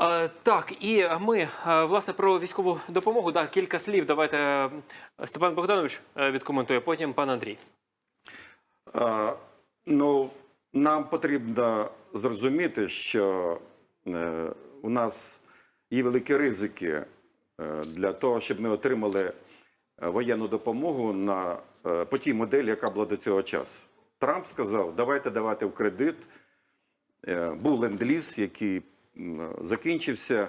Е, Так, і ми е, власне про військову допомогу. Да, кілька слів. Давайте е, Степан Богданович відкоментує, потім пан Андрій. А, ну, нам потрібно зрозуміти, що е, у нас є великі ризики для того, щоб ми отримали воєнну допомогу на, е, по тій моделі, яка була до цього часу. Трамп сказав, давайте давати в кредит. Був ленд-ліз, який закінчився.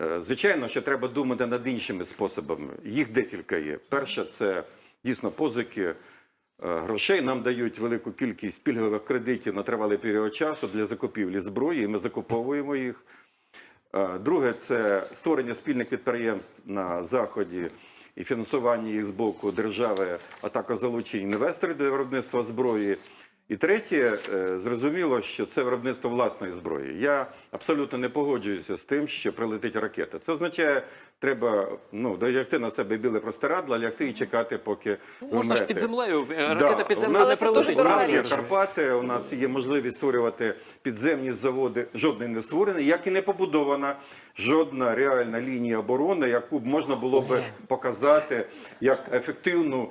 Е, Звичайно, що треба думати над іншими способами. Їх декілька є. Перше, це дійсно позики е, грошей. Нам дають велику кількість пільгових кредитів на тривалий період часу для закупівлі зброї, і ми закуповуємо їх. Е, Друге, це створення спільних підприємств на заході і фінансування їх з боку держави, а також залучення інвесторів до виробництва зброї. І третє, е, зрозуміло, що це виробництво власної зброї. Я абсолютно не погоджуюся з тим, що прилетить ракета. Це означає, треба ну долягти на себе біле простирадло, лягти і чекати, поки ви Можна ж під землею. е, Да, Ракета під у землею нас- Але це. У нас є. Карпати, у нас є можливість створювати підземні заводи. Жодний не створений, як і не побудована жодна реальна лінія оборони, яку б можна було би показати як ефективну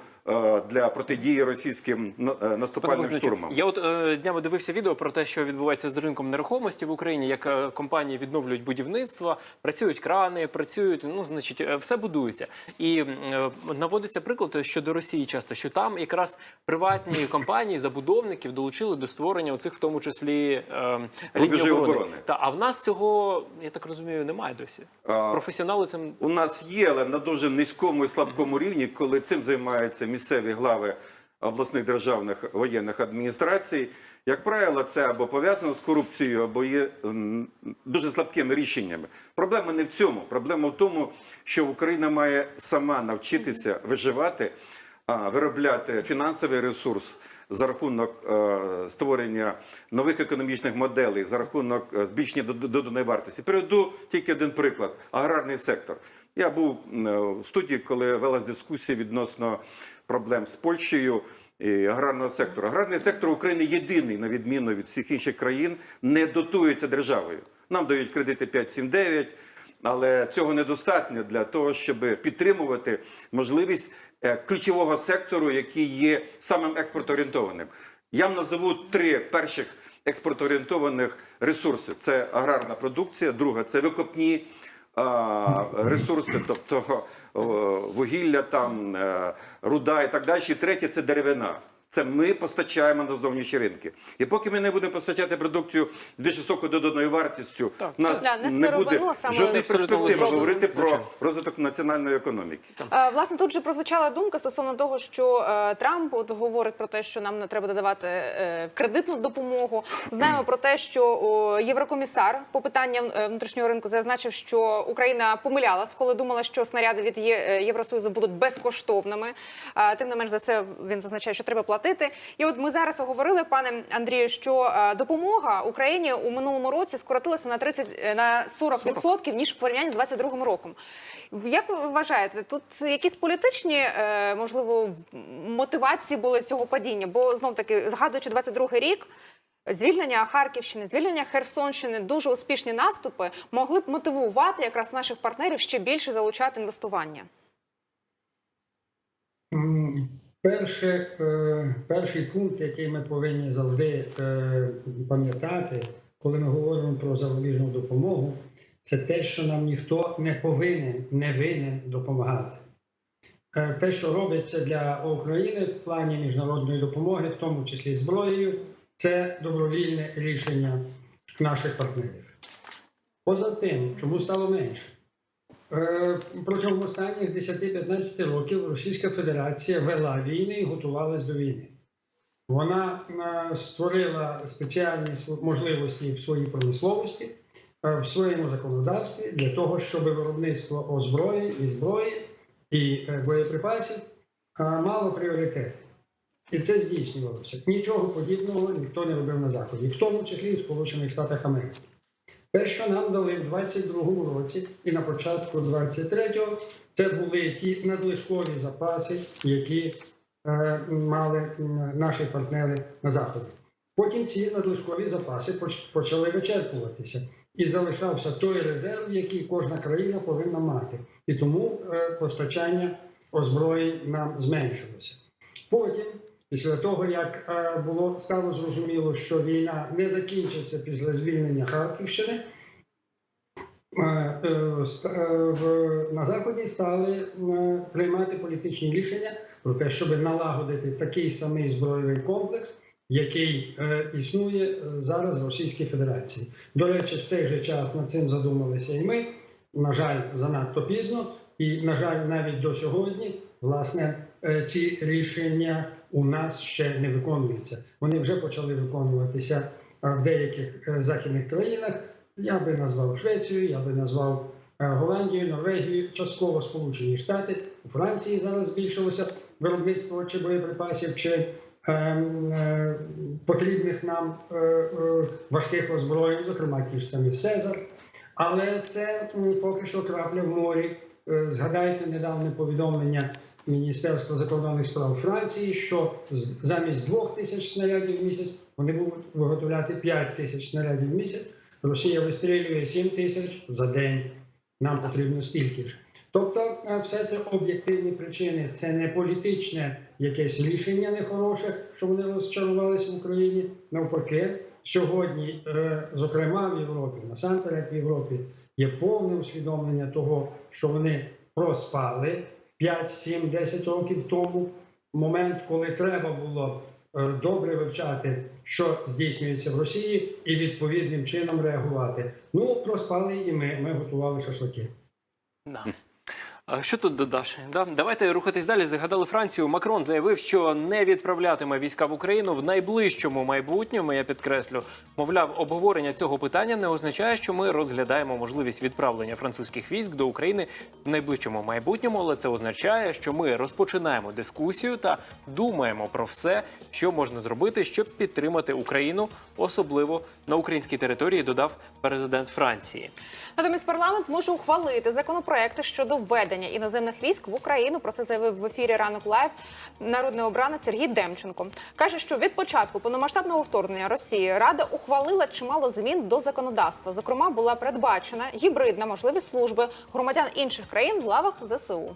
для протидії російським на- е, Пане наступальним штурмам. Я от е, днями дивився відео про те, що відбувається з ринком нерухомості в Україні, як е, компанії відновлюють будівництво, працюють крани, працюють, ну значить, е, все будується. І е, наводиться приклад щодо Росії часто, що там якраз приватні компанії, забудовників долучили до створення оцих, в тому числі е, Рубежів оборони. оборони. Та а в нас цього, я так розумію, немає досі. А, Професіонали цим У нас є, але на дуже низькому і слабкому рівні, коли цим займається займаються місцеві глави обласних державних воєнних адміністрацій. Як правило, це або пов'язано з корупцією, або є дуже слабкими рішеннями. Проблема не в цьому. Проблема в тому, що Україна має сама навчитися виживати, виробляти фінансовий ресурс за рахунок е, створення нових економічних моделей, за рахунок е, збільшення дод- доданої вартості. Приведу тільки один приклад: аграрний сектор. Я був е, в студії, коли велась дискусія відносно проблем з Польщею. І аграрного сектору. Аграрний сектор України єдиний, на відміну від всіх інших країн, не дотується державою. Нам дають кредити 5-7-9, але цього недостатньо для того, щоб підтримувати можливість е, ключового сектору, який є самим експортоорієнтованим. Я назову три перших експортоорієнтованих ресурси: це аграрна продукція, друга це викопні ресурси, тобто вугілля, там, е, руда і так далі. І третє це деревина. Це ми постачаємо на зовнішні ринки. І поки ми не будемо постачати продукцію з більш високою доданою вартістю, Так, у нас це, да, не не сировину, буде саме жодних перспектив говорити про розвиток національної економіки. Е, Власне, тут же прозвучала думка стосовно того, що е, Трамп от говорить про те, що нам не треба додавати е, кредитну допомогу. Знаємо про те, що о, єврокомісар по питанням е, внутрішнього ринку зазначив, що Україна помилялась, коли думала, що снаряди від Є- е, Євросоюзу будуть безкоштовними. А, Тим не менш за це він зазначає, що треба платити. І от ми зараз оговорили, пане Андрію, що е, допомога Україні у минулому році скоротилася на 30, е, на 40%, ніж в порівнянні з 22 роком. Як ви вважаєте, тут якісь політичні е, можливо мотивації були цього падіння? Бо знов таки згадуючи 22 рік. Звільнення Харківщини, звільнення Херсонщини, дуже успішні наступи могли б мотивувати якраз наших партнерів ще більше залучати інвестування. Перше, е, перший пункт, який ми повинні завжди е, пам'ятати, коли ми говоримо про зарубіжну допомогу, це те, що нам ніхто не повинен, не винен допомагати. Е, Те, що робиться для України в плані міжнародної допомоги, в тому числі зброєю, це добровільне рішення наших партнерів. Поза тим, чому стало менше? Е, Протягом останніх 10-15 років Російська Федерація вела війни і готувалась до війни. Вона е, створила спеціальні можливості в своїй промисловості, е, в своєму законодавстві для того, щоб виробництво озброєнь і зброї і боєприпасів мало пріоритет. І це здійснювалося. Нічого подібного ніхто не робив на Заході, в тому числі в Сполучених Штатах Америки. Те, що нам дали в 22-му році і на початку 23-го, це були ті надлишкові запаси, які е, мали наші партнери на заході. Потім ці надлишкові запаси почали вичерпуватися. і залишався той резерв, який кожна країна повинна мати. І тому е, постачання озброєнь нам зменшилося. Потім, після того, як е, було стало зрозуміло, що війна не закінчиться після звільнення Харківщини, е, е, на заході стали приймати політичні рішення про те, щоб налагодити такий самий збройовий комплекс, який існує зараз в Російській Федерації. До речі, в цей же час над цим задумалися і ми. На жаль, занадто пізно, і на жаль, навіть до сьогодні, власне, ці рішення у нас ще не виконуються. Вони вже почали виконуватися е, в деяких е, західних країнах. Я би назвав Швецію, я би назвав е, Голландію, Норвегію, частково Сполучені Штати. У Франції зараз збільшилося виробництво чи боєприпасів, чи ем, е, потрібних нам е, е, важких озброєнь, зокрема ті ж самі Сезар. Але це поки що крапля в морі. Е, Згадайте недавнє повідомлення Міністерства закордонних справ Франції, що замість двох тисяч снарядів в місяць вони будуть виготовляти 5 тисяч снарядів в місяць. Росія вистрілює 7 тисяч за день. Нам потрібно стільки ж. Тобто, е, все це об'єктивні причини. Це не політичне якесь рішення нехороше, що вони розчарувалися в Україні. Навпаки, сьогодні, е, зокрема в Європі, насамперед в Європі, є повне усвідомлення того, що вони проспали 5, 7, 10 років тому момент, коли треба було е, добре вивчати, що здійснюється в Росії, і відповідним чином реагувати. Ну, проспали і ми. Ми готували шашлики. Що тут додаш? Да? Давайте рухатись далі. Згадали Францію. Макрон заявив, що не відправлятиме війська в Україну в найближчому майбутньому. Я підкреслю, мовляв, обговорення цього питання не означає, що ми розглядаємо можливість відправлення французьких військ до України в найближчому майбутньому, але це означає, що ми розпочинаємо дискусію та думаємо про все, що можна зробити, щоб підтримати Україну, особливо на українській території. Додав президент Франції. Натомість парламент може ухвалити законопроекти щодо введення іноземних військ в Україну. Про це заявив в ефірі ранок лайв народний обранець Сергій Демченко. каже, що від початку повномасштабного вторгнення Росії Рада ухвалила чимало змін до законодавства. Зокрема, була передбачена гібридна можливість служби громадян інших країн в лавах ЗСУ.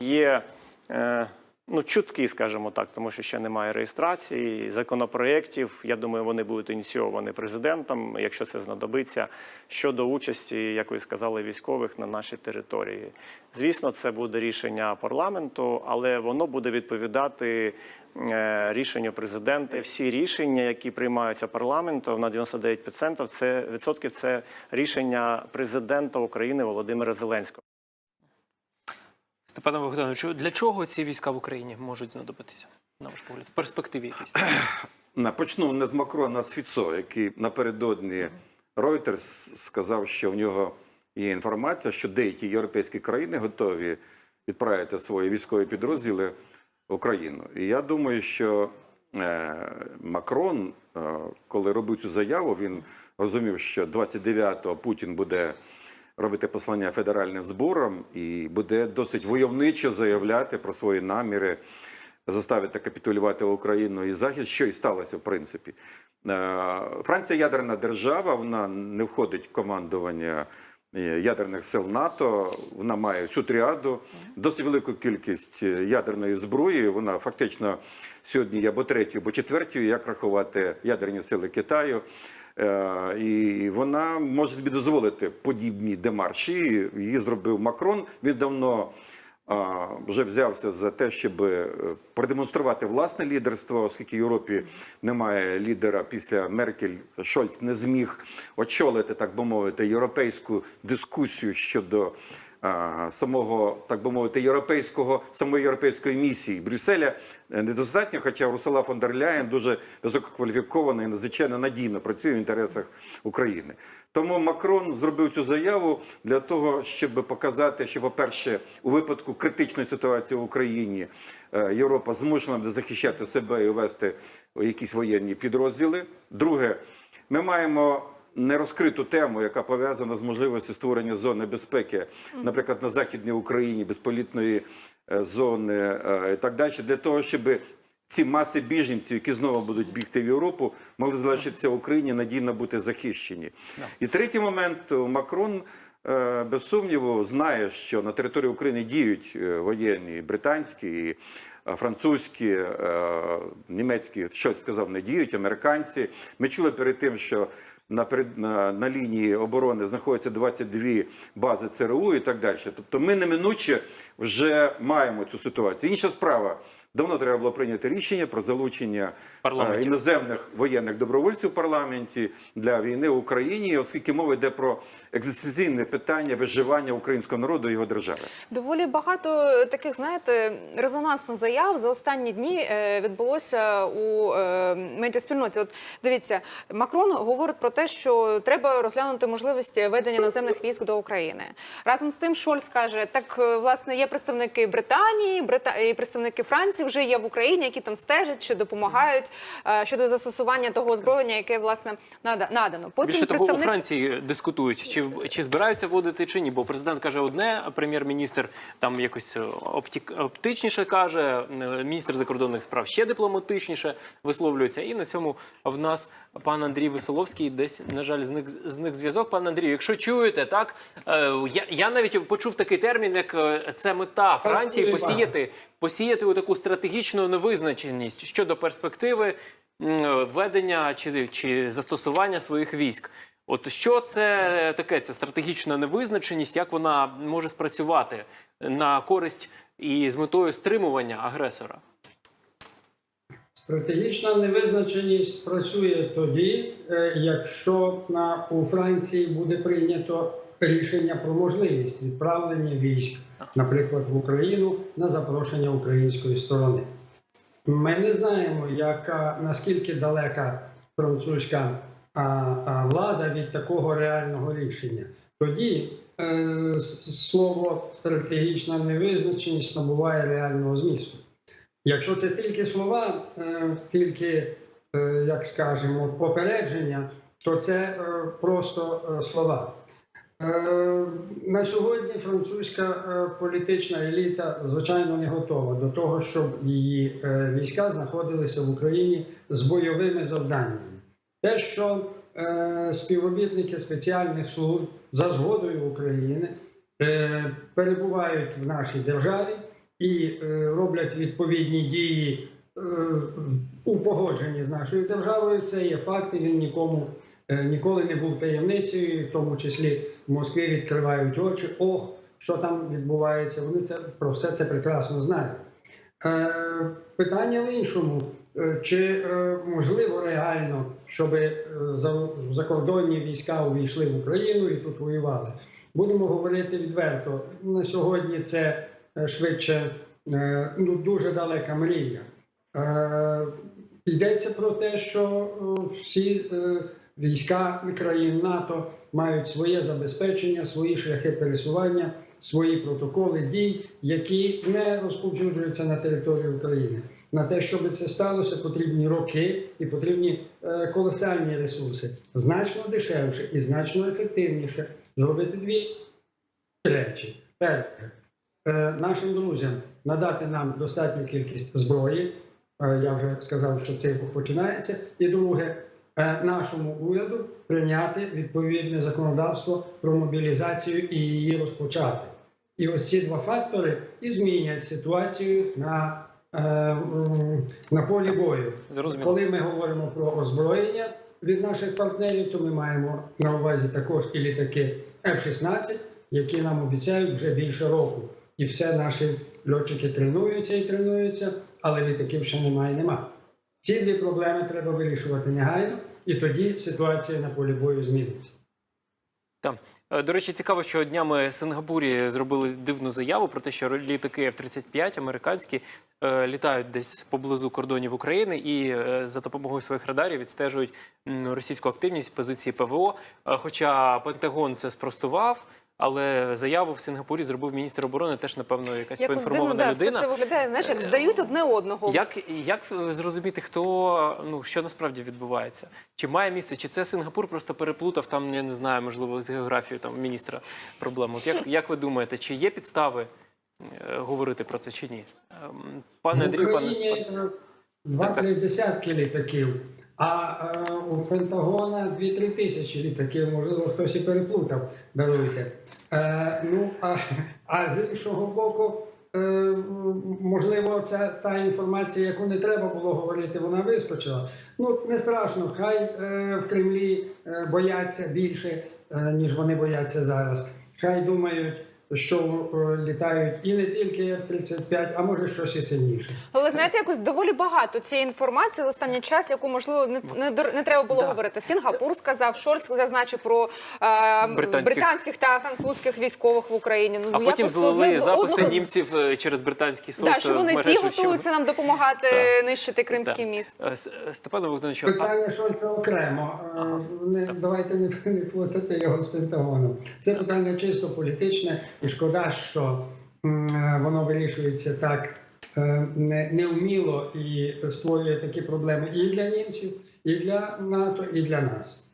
Є е, ну, чутки, скажімо так, тому що ще немає реєстрації законопроєктів. Я думаю, вони будуть ініційовані президентом, якщо це знадобиться, щодо участі, як ви сказали, військових на нашій території. Звісно, це буде рішення парламенту, але воно буде відповідати. е, Рішенню президента всі рішення, які приймаються парламентом на 99% це відсотків це рішення президента України Володимира Зеленського. Степане Богдановичу, для чого ці війська в Україні можуть знадобитися, на ваш погляд, в перспективі якійсь? На- Почну не з Макрона, а з Фіцо, який напередодні Reuters сказав, що в нього є інформація, що деякі європейські країни готові відправити свої військові підрозділи в Україну. І я думаю, що е, Макрон, е, коли робив цю заяву, він розумів, що 29-го Путін буде робити послання федеральним зборам і буде досить войовничо заявляти про свої наміри заставити капітулювати Україну і Захід, що і сталося в принципі. Е, Франція ядерна держава, вона не входить в командування е, ядерних сил НАТО. Вона має всю тріаду, досить велику кількість е, ядерної зброї. Вона фактично сьогодні або третьою, або четвертою, як рахувати ядерні сили Китаю. Е, І вона може собі дозволити подібні демарші. Її зробив Макрон. Він давно вже взявся за те, щоб е, продемонструвати власне лідерство, оскільки в Європі немає лідера після Меркель, Шольц не зміг очолити, так би мовити, європейську дискусію щодо самого, так би мовити, європейського самої європейської місії Брюсселя е, недостатньо, хоча Урсула фон дер Ляєн дуже висококваліфікована і надзвичайно надійно працює в інтересах України. Тому Макрон зробив цю заяву для того, щоб показати, що, по-перше, у випадку критичної ситуації в Україні е, Європа змушена буде захищати себе і вести якісь воєнні підрозділи. Друге, ми маємо нерозкриту тему, яка пов'язана з можливістю створення зони безпеки, наприклад, на західній Україні, безполітної е, зони е, і так далі, для того, щоб ці маси біженців, які знову будуть бігти в Європу, могли залишитися в Україні, надійно бути захищені. І третій момент Макрон. е, Без сумніву знає, що на території України діють воєнні британські, і, французькі, німецькі, що сказав, не діють, американці. Ми чули перед тим, що на, на, на лінії оборони знаходяться 22 бази ЦРУ і так далі. Тобто ми неминуче вже маємо цю ситуацію. Інша справа. Давно треба було прийняти рішення про залучення Парламентів. е, іноземних воєнних добровольців в парламенті для війни в Україні, оскільки мова йде про екзистенційне питання виживання українського народу і його держави. Доволі багато таких, знаєте, резонансних заяв за останні дні е, відбулося у е, медіаспільноті. От дивіться, Макрон говорить про те, що треба розглянути можливість ведення наземних військ до України. Разом з тим, Шольц каже, так власне є представники Британії, Брита... і представники Франції вже є в Україні, які там стежать чи допомагають е, щодо застосування того озброєння, яке власне нада- надано. Потім Більше того, у Франції дискутують, чи, чи збираються вводити чи ні, бо президент каже одне, а прем'єр-міністр там якось оптік, оптичніше каже, міністр закордонних справ ще дипломатичніше висловлюється. І на цьому в нас пан Андрій Веселовський десь, на жаль, зник, зник зв'язок. Пан Андрію, якщо чуєте, так е, я, я навіть почув такий термін, як е, це мета Франції Працює посіяти, посіяти таку стратегічну невизначеність щодо перспективи м, введення чи, чи застосування своїх військ. От що це таке? Це стратегічна невизначеність, як вона може спрацювати на користь і з метою стримування агресора? Стратегічна невизначеність працює тоді, е, якщо у Франції буде прийнято рішення про можливість відправлення військ, наприклад, в Україну на запрошення української сторони. Ми не знаємо, яка наскільки далека французька а, а, влада від такого реального рішення. Тоді е, слово стратегічна невизначеність набуває реального змісту. Якщо це тільки слова, е, тільки, е, як скажемо, попередження, то це е, просто е, слова. Е, На сьогодні французька е, політична еліта звичайно не готова до того, щоб її е, війська знаходилися в Україні з бойовими завданнями. Те, що співробітники спеціальних служб за згодою України перебувають в нашій державі і роблять відповідні дії у погодженні з нашою державою, це є факт, і він нікому ніколи не був таємницею, в тому числі в Москві відкривають очі. Ох, що там відбувається. Вони це про все це прекрасно знають. Е, питання в іншому. Е, Чи е, можливо реально, щоб е, закордонні війська увійшли в Україну і тут воювали? Будемо говорити відверто. На сьогодні це е, швидше е, ну, дуже далека мрія. Е, Йдеться про те, що е, всі е, війська країн НАТО мають своє забезпечення, свої шляхи пересування, свої протоколи дій, які не розповсюджуються на території України. На те, щоб це сталося, потрібні роки і потрібні е, колосальні ресурси. Значно дешевше і значно ефективніше зробити дві речі. Перше, е, нашим друзям надати нам достатню кількість зброї. Е, Я вже сказав, що це починається. І друге, нашому уряду прийняти відповідне законодавство про мобілізацію і її розпочати. І ось ці два фактори і змінять ситуацію на, е, на полі бою. Зрозуміло. Коли ми говоримо про озброєння від наших партнерів, то ми маємо на увазі також і літаки F-16, які нам обіцяють вже більше року. І все наші льотчики тренуються і тренуються, але літаків ще немає і нема. Ці дві проблеми треба вирішувати негайно, і тоді ситуація на полі бою зміниться. Там Е, до речі, цікаво, що днями Сингапурі зробили дивну заяву про те, що літаки F-35 американські е, літають десь поблизу кордонів України і е, за допомогою своїх радарів відстежують російську активність позиції ПВО. Хоча Пентагон це спростував. Але заяву в Сингапурі зробив міністр оборони, теж напевно якась дивно, поінформована да, все людина. це виглядає, знаєш, як здають одне одного. Як, як е, зрозуміти, хто ну що насправді відбувається? Чи має місце? Чи це Сингапур просто переплутав там? Я не знаю, можливо, з географією там міністра проблему. От як, як ви думаєте, чи є підстави е, говорити про це чи ні? Ем, Пане В Андрію, пане Україні, е, Два-три десятки літаків, а е, у Пентагона 2-3 тисячі літаків, можливо, хтось і переплутав, даруйте. Е, ну, а, а з іншого боку, е, можливо, ця та інформація, яку не треба було говорити, вона вискочила. Ну, не страшно, хай в Кремлі бояться більше, ніж вони бояться зараз. Хай думають, що е, літають і не тільки F-35, а може щось і сильніше. Але знаєте, якось доволі багато цієї інформації в останній час, яку можливо не, не, не треба було Да. говорити. Сінгапур сказав, Шольц зазначив про е, Британських. британських та французьких військових в Україні. Ну А потім злили записи одного німців е, через британський суд. Да, що е, вони ті готуються нам допомагати Так. нищити кримський Так. міст. Е, С- е, а Питання Шольца окремо. Ага. Не, давайте не, не плутати його з Пентагоном. Це питання чисто політичне, і шкода, що е, воно вирішується так е, неуміло і створює такі проблеми і для німців, і для НАТО, і для нас.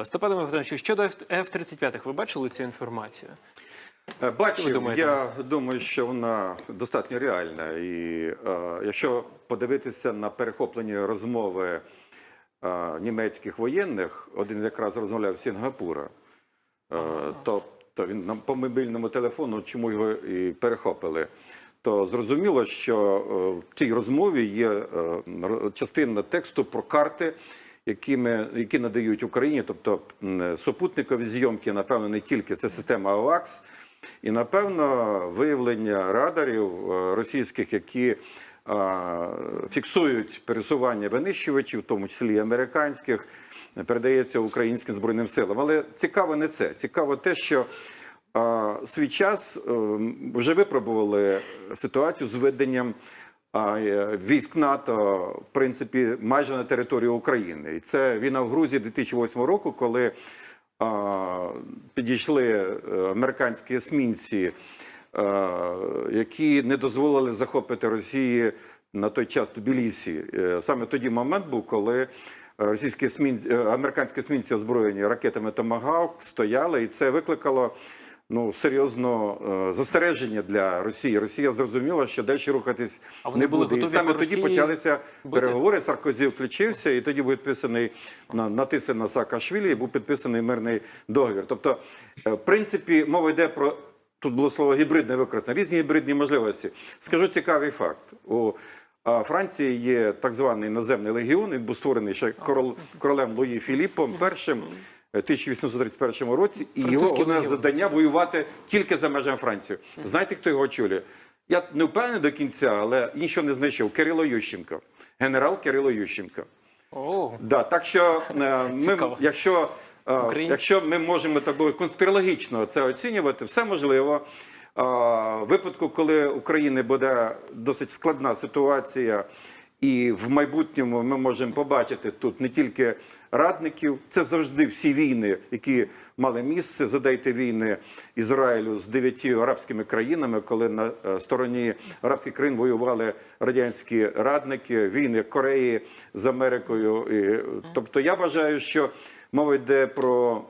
е, Степане Богдановичу, щодо F- F-35, ви бачили цю інформацію? Бачив, я думаю, що вона достатньо реальна. І е, якщо подивитися на перехоплені розмови е, німецьких воєнних, один якраз розмовляв з Сінгапура, е, то, то він нам по мобільному телефону, чому його і перехопили. То зрозуміло, що е, в цій розмові є е, частина тексту про карти, якими, які надають Україні, тобто супутникові зйомки, напевно, не тільки це система АВАКС, і напевно виявлення радарів е, російських, які фіксують пересування винищувачів, в тому числі і американських, передається українським збройним силам. Але цікаво не це. Цікаво те, що а, свій час е, вже випробували ситуацію з введенням а, е, військ НАТО, в принципі, майже на територію України. І це війна в Грузії 2008 року, коли а, підійшли е, американські есмінці, е, які не дозволили захопити Росії на той час Тбілісі. Саме тоді момент був, коли російські есмінці, е, американські есмінці озброєні ракетами Томагавк стояли, і це викликало ну серйозно е, застереження для Росії. Росія зрозуміла, що далі рухатись А вони не були буде. І саме тоді Росії почалися бити? переговори. Саркозі включився, і тоді був підписаний на натиси на Саакашвілі, і був підписаний мирний договір. Тобто, е, в принципі, мова йде про тут було слово гібридне використання, різні гібридні можливості. Скажу цікавий факт. У Франції є так званий наземний легіон, він був створений ще корол, королем Луї Філіппом першим. е, 1831 році, і його головне завдання воювати тільки за межами Франції. Знаєте, хто його очолює? Я не впевнений до кінця, але нічого не знайшов. Кирило Ющенко, генерал Кирило Ющенко. О, Да, так що е, ми, якщо, е, якщо ми можемо так би конспірологічно це оцінювати, все можливо. Випадку, коли в Україні буде досить складна ситуація, і в майбутньому ми можемо побачити тут не тільки радників, це завжди всі війни, які мали місце. Задайте війни Ізраїлю з дев'яти арабськими країнами, коли на е, стороні арабських країн воювали радянські радники, війни Кореї з Америкою. Тобто я вважаю, що мова йде про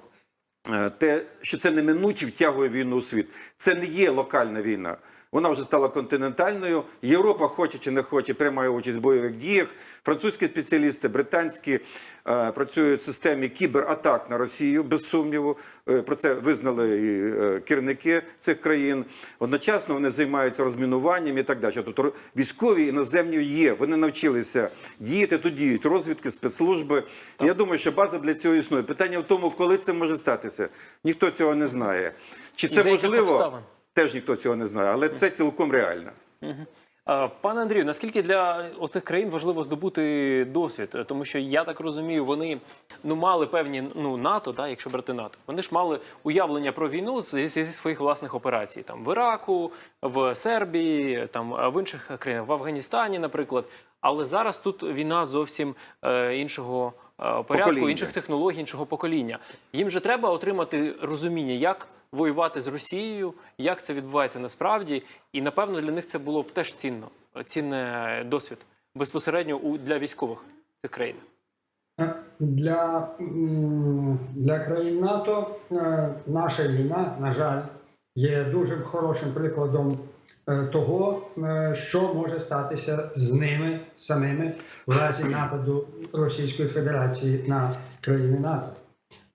те, що це неминуче втягує війну у світ. Це не є локальна війна. Вона вже стала континентальною. Європа, хоче чи не хоче, приймає участь в бойових діях. Французькі спеціалісти, британські е, працюють в системі кібератак на Росію, без сумніву. Е, про це визнали і е, керівники цих країн. Одночасно вони займаються розмінуванням і так далі. Тобто військові іноземні є. Вони навчилися діяти, тут діють розвідки, спецслужби. І Я думаю, що база для цього існує. Питання в тому, коли це може статися. Ніхто цього не знає. Чи це можливо? Теж ніхто цього не знає, але це цілком реально. Пане Андрію, наскільки для оцих країн важливо здобути досвід? Тому що я так розумію, вони ну мали певні ну НАТО, да, якщо брати НАТО, вони ж мали уявлення про війну зі, зі своїх власних операцій, там в Іраку, в Сербії, там в інших країнах, в Афганістані, наприклад. Але зараз тут війна зовсім е, іншого е, порядку, Покоління. інших технологій, іншого покоління. Їм же треба отримати розуміння, як воювати з Росією, як це відбувається насправді, і напевно для них це було б теж цінно, цінний досвід безпосередньо для військових цих країн. Для, для країн НАТО е, наша війна, на жаль, є дуже хорошим прикладом е, того, е, що може статися з ними самими в разі нападу Російської Федерації на країни НАТО,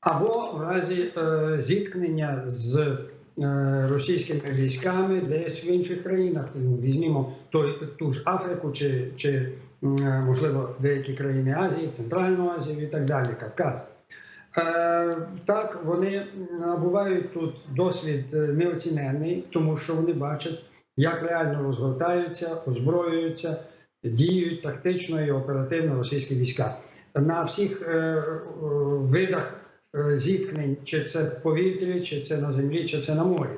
або в разі е, зіткнення з е, російськими військами десь в інших країнах. Ну, Візьмімо той ту ж Африку чи, чи е, можливо деякі країни Азії, Центральну Азію і так далі, Кавказ. Е, Так, вони набувають тут досвід е, неоціненний, тому що вони бачать, як реально розгортаються, озброюються, діють тактично і оперативно російські війська. На всіх видах зіткнень, чи це в повітрі, чи це на землі, чи це на морі.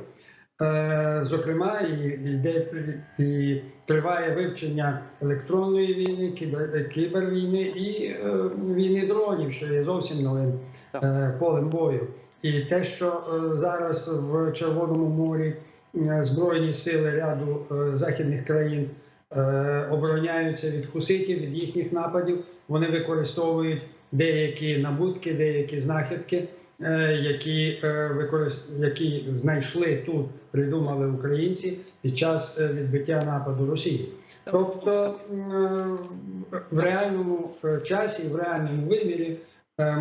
Е, Зокрема, і, йде і триває вивчення електронної війни, кібер, кібервійни і е, війни дронів, що є зовсім новим е, полем бою. І те, що е, зараз в Червоному морі е, збройні сили ряду е, західних країн е, обороняються від хуситів, від їхніх нападів, вони використовують деякі набутки, деякі знахідки, е, які, е, використ... які знайшли тут, придумали українці під час е, відбиття нападу Росії. Тобто е, в реальному часі, в реальному вимірі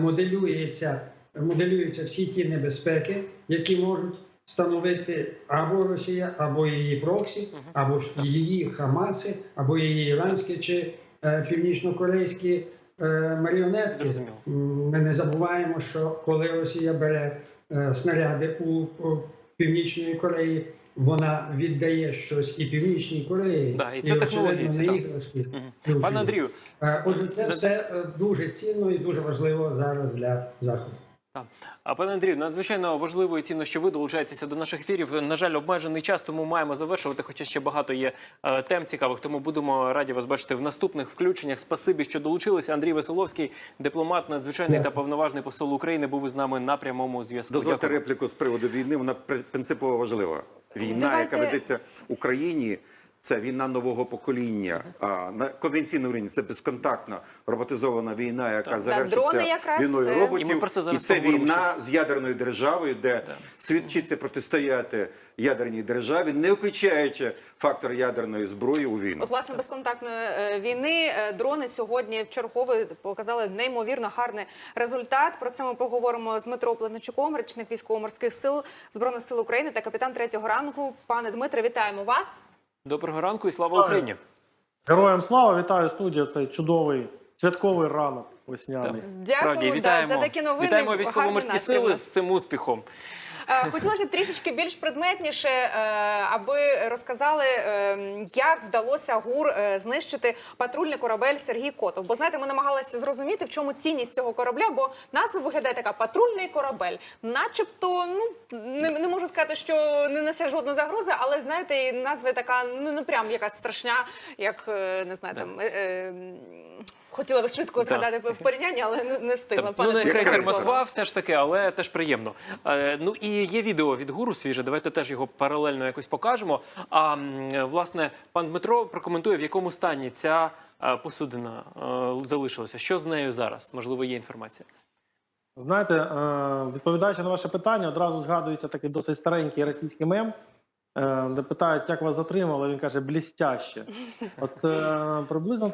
моделюється, моделюються всі ті небезпеки, які можуть становити або Росія, або її проксі, або її Хамаси, або її іранські чи північнокорейські маріонетки. Ми не забуваємо, що коли Росія бере е, снаряди у, Північної Кореї, вона віддає щось і Північній Кореї. Да, і це технології так. іграшки. Мгм. Пане Андрію, Е, Отже, це все е, дуже цінно і дуже важливо зараз для заходу. А пане Андрію, надзвичайно важливо і цінно, що ви долучаєтеся до наших ефірів. На жаль, обмежений час, тому маємо завершувати. Хоча ще багато є е, тем цікавих. Тому будемо раді вас бачити в наступних включеннях. Спасибі, що долучилися. Андрій Веселовський, дипломат, надзвичайний та повноважний посол України, був із нами на прямому зв'язку. Дозвольте репліку з приводу війни. Вона при- принципово важлива. Війна, Давайте- яка ведеться в Україні, це війна нового покоління. А на конвенційному рівні це безконтактна роботизована війна, яка Так. завершиться дрони якраз війною це- роботів. І ми про це зараз це війна з ядерною державою, де світ вчиться протистояти ядерній державі, не включаючи фактор ядерної зброї у війну. От, власне, безконтактної е, війни е, дрони сьогодні в чергове показали неймовірно гарний результат. Про це ми поговоримо з Дмитро Пленичуком, речник військово-морських сил збройних сил України та капітан третього рангу. Пане Дмитре, вітаємо вас. Доброго ранку і слава Україні. Героям слава, вітаю студія. Цей чудовий святковий ранок весняний. Дякую Справді, да, за такі новини. вітаємо військово-морські сили з цим успіхом. Е, Хотілося б трішечки більш предметніше, е, аби розказали, е, як вдалося ГУР знищити патрульний корабель Сергій Котов. Бо знаєте, ми намагалися зрозуміти, в чому цінність цього корабля, бо назва виглядає така патрульний корабель. Начебто, ну не, не можу сказати, що не несе жодної загрози, але знаєте, і назва така ну не прям якась страшна, як не знаю, там. е, е, Хотіла би швидко згадати в порівнянні, але не. Пане ну, не крейсер. Москва, все ж таки, але теж приємно. Е, ну і є відео від гуру свіже. Давайте теж його паралельно якось покажемо. А власне, пан Дмитро прокоментує, в якому стані ця е, посудина е, залишилася. Що з нею зараз? Можливо, є інформація. Знаєте, е, відповідаючи на ваше питання, одразу згадується такий досить старенький російський мем, де питають, як вас затримали. Він каже, блістяще. От е, приблизно